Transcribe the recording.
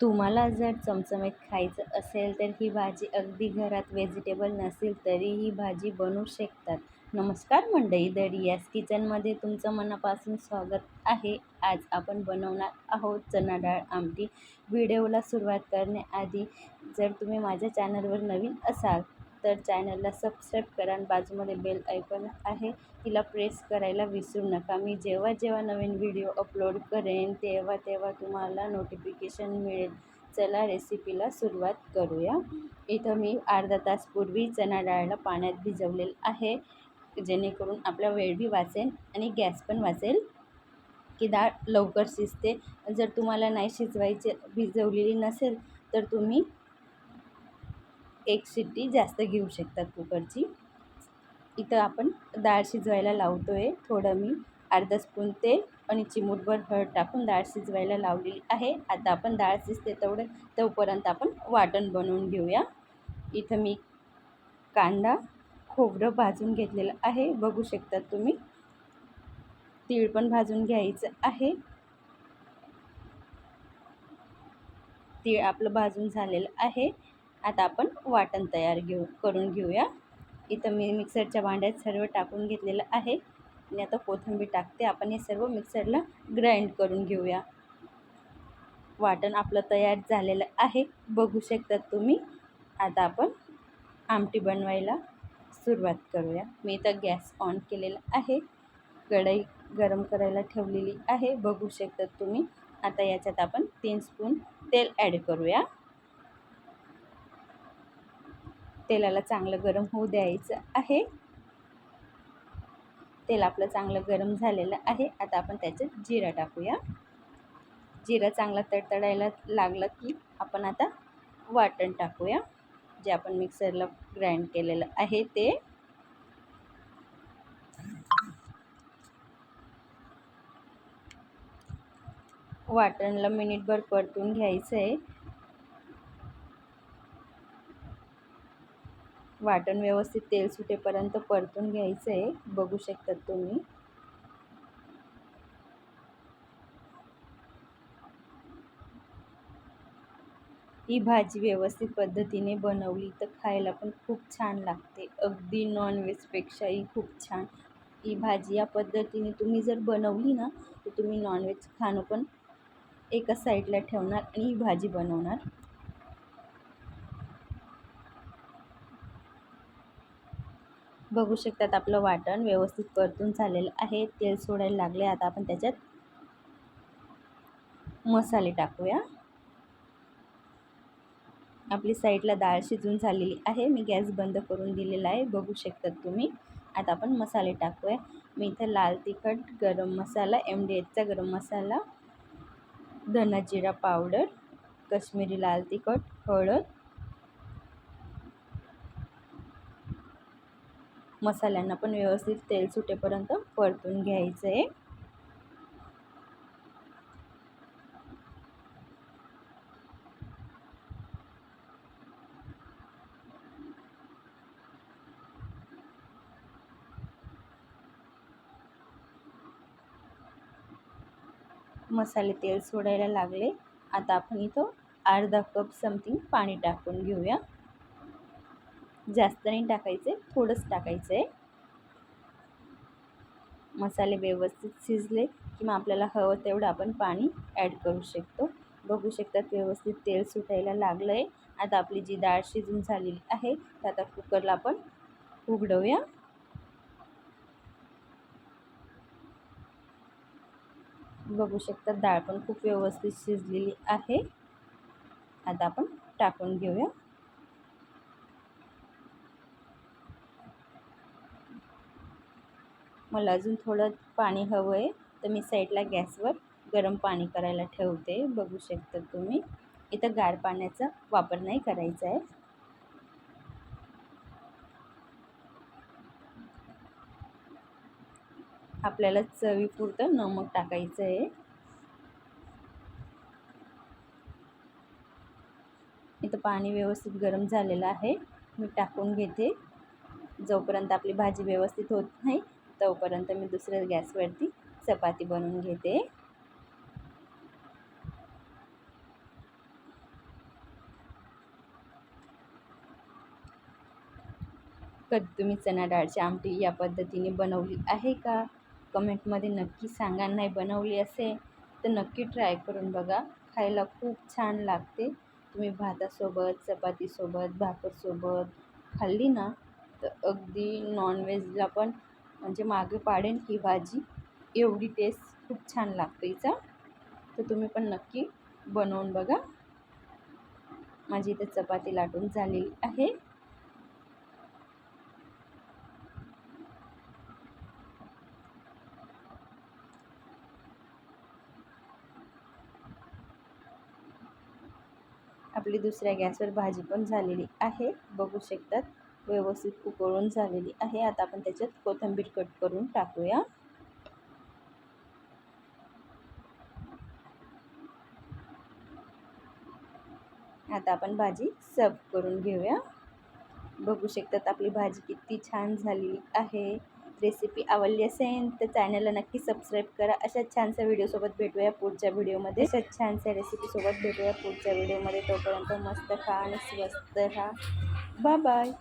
तुम्हाला जर चमचमीत खायचं असेल तर ही भाजी अगदी घरात व्हेजिटेबल नसेल तरी ही भाजी बनवू शकतात. नमस्कार मंडळी द किचनमध्ये तुमचं मनापासून स्वागत आहे. आज आपण बनवणार आहोत चना डाळ आमटी. व्हिडिओला सुरुवात करण्याआधी जर तुम्ही माझ्या चॅनलवर नवीन असाल तर चॅनलला सबस्क्राईब करा आणि बाजूमध्ये बेल ऐकून आहे तिला प्रेस करायला विसरू नका. मी जेव्हा जेव्हा नवीन व्हिडिओ अपलोड करेन तेव्हा तेव्हा तुम्हाला नोटिफिकेशन मिळेल. चला रेसिपीला सुरुवात करूया. इथं मी अर्धा तास पूर्वी चणा डाळला पाण्यात भिजवलेलं आहे जेणेकरून आपला वेळ बी वाचेल आणि गॅस पण वाचेल. की डाळ लवकर शिजते. जर तुम्हाला नाही शिजवायची भिजवलेली नसेल तर तुम्ही एक शिट्टी जास्त घेऊ शकतात कुकरची. इथं आपण डाळ शिजवायला लावतो आहे थोडं मी अर्धा स्पून तेल आणि चिमूटभर हळद टाकून डाळ शिजवायला लावलेली आहे. आता आपण डाळ शिजते तेवढं तोपर्यंत आपण वाटण बनवून घेऊया. इथं मी कांदा खोबरं भाजून घेतलेलं आहे. बघू शकतात तुम्ही. तीळ पण भाजून घ्यायचं आहे. तीळ आपलं भाजून झालेलं आहे. आता आपण वाटण तयार घेऊ करून घेऊया. इथं मी मिक्सरच्या भांड्यात सर्व टाकून घेतलेलं आहे. आणि आता कोथिंबीर टाकते. आपण हे सर्व मिक्सरला ग्राइंड करून घेऊया. वाटण आपलं तयार झालेलं आहे. बघू शकतात तुम्ही. आता आपण आमटी बनवायला सुरुवात करूया. मी इथं गॅस ऑन केलेला आहे. कढई गरम करायला ठेवलेली आहे. बघू शकतात तुम्ही. आता याच्यात आपण तीन स्पून तेल ॲड करूया. तेलाला चांगलं गरम होऊ द्यायचं आहे. तेल आपलं चांगलं गरम झालेलं आहे. आता आपण त्याच्यात जिरा टाकूया. जिरा चांगला तडतडायला लागलं की आपण आता वाटण टाकूया. जे आपण मिक्सरला ग्राइंड केलेलं आहे ते. वाटणला मिनिटभर परतून घ्यायचं आहे वाटण व्यवस्थित तेल सुटेपर्यंत परतून घ्यायचं आहे. बघू शकतात तुम्ही. ही भाजी व्यवस्थित पद्धतीने बनवली तर खायला पण खूप छान लागते. अगदी नॉनव्हेजपेक्षाही खूप छान. ही भाजी या पद्धतीने तुम्ही जर बनवली ना तर तुम्ही नॉनव्हेज खाणं पण एका साईडला ठेवणार आणि ही भाजी बनवणार. बघू शकतात आपलं वाटण व्यवस्थित परतून झालेलं आहे. तेल सोडायला लागले. आता आपण त्याच्यात मसाले टाकूया. आपली साईडला डाळ शिजून झालेली आहे. मी गॅस बंद करून दिलेला आहे. बघू शकतात तुम्ही. आता आपण मसाले टाकूया. मी इथं लाल तिखट गरम मसाला एम डी एचचा गरम मसाला धना जिरा पावडर कश्मीरी लाल तिखट हळद मसाल्यांना पण व्यवस्थित तेल सुटेपर्यंत परतून घ्यायचं आहे मसाले तेल सोडायला लागले. आता आपण इथं अर्धा कप समथिंग पाणी टाकून घेऊया. जास्त नाही टाकायचे थोडंच टाकायचं आहे मसाले व्यवस्थित शिजले किंवा आपल्याला हवं तेवढं आपण पाणी ॲड करू शकतो. बघू शकतात व्यवस्थित तेल सुटायला लागलं आहे आता आपली जी डाळ शिजून झालेली आहे तर आता कुकरला आपण उघडवूया बघू शकतात डाळ पण खूप व्यवस्थित शिजलेली आहे. आता आपण टाकून घेऊया. मला अजून थोडं पाणी हवं आहे तर मी साईडला गॅसवर गरम पाणी करायला ठेवते. बघू शकता तुम्ही इथं गार पाण्याचा वापर नाही करायचा आहे. आपल्याला चवीपुरतं नमक टाकायचं आहे. इथं पाणी व्यवस्थित गरम झालेलं आहे. मी टाकून घेते. जोपर्यंत आपली भाजी व्यवस्थित होत नाही तोपर्यंत मी दुसऱ्या गॅसवरती चपाती बनवून घेते. कधी तुम्ही चणा डाळची आमटी या पद्धतीने बनवली आहे का? कमेंटमध्ये नक्की सांगा. नाही बनवली असेल तर नक्की ट्राय करून बघा. खायला खूप छान लागते. तुम्ही भातासोबत चपातीसोबत भाकरसोबत खाल्ली ना तर अगदी नॉनव्हेजला पण म्हणजे मागे पाडेन ही भाजी. एवढी टेस्ट खूप छान लागते हिचा. तर तुम्ही पण नक्की बनवून बघा. माझी इथे चपाती लाटून झालेली आहे. आपली दुसऱ्या गॅसवर भाजी पण झालेली आहे. बघू शकतात. व्यवस्थित उकळून झालेली आहे. आता आपण त्याच्यात कोथिंबीर कट करून टाकूया. आता आपण भाजी सर्व करून घेऊया. बघू शकतात आपली भाजी किती छान झालेली आहे. रेसिपी आवडली असेल तर चॅनलला नक्की सबस्क्राईब करा. अशा छानशा व्हिडिओसोबत भेटूया पुढच्या व्हिडिओमध्ये अशाच छानशा रेसिपीसोबत भेटूया पुढच्या व्हिडिओमध्ये तोपर्यंत मस्त खा आणि स्वस्त खा Bye bye.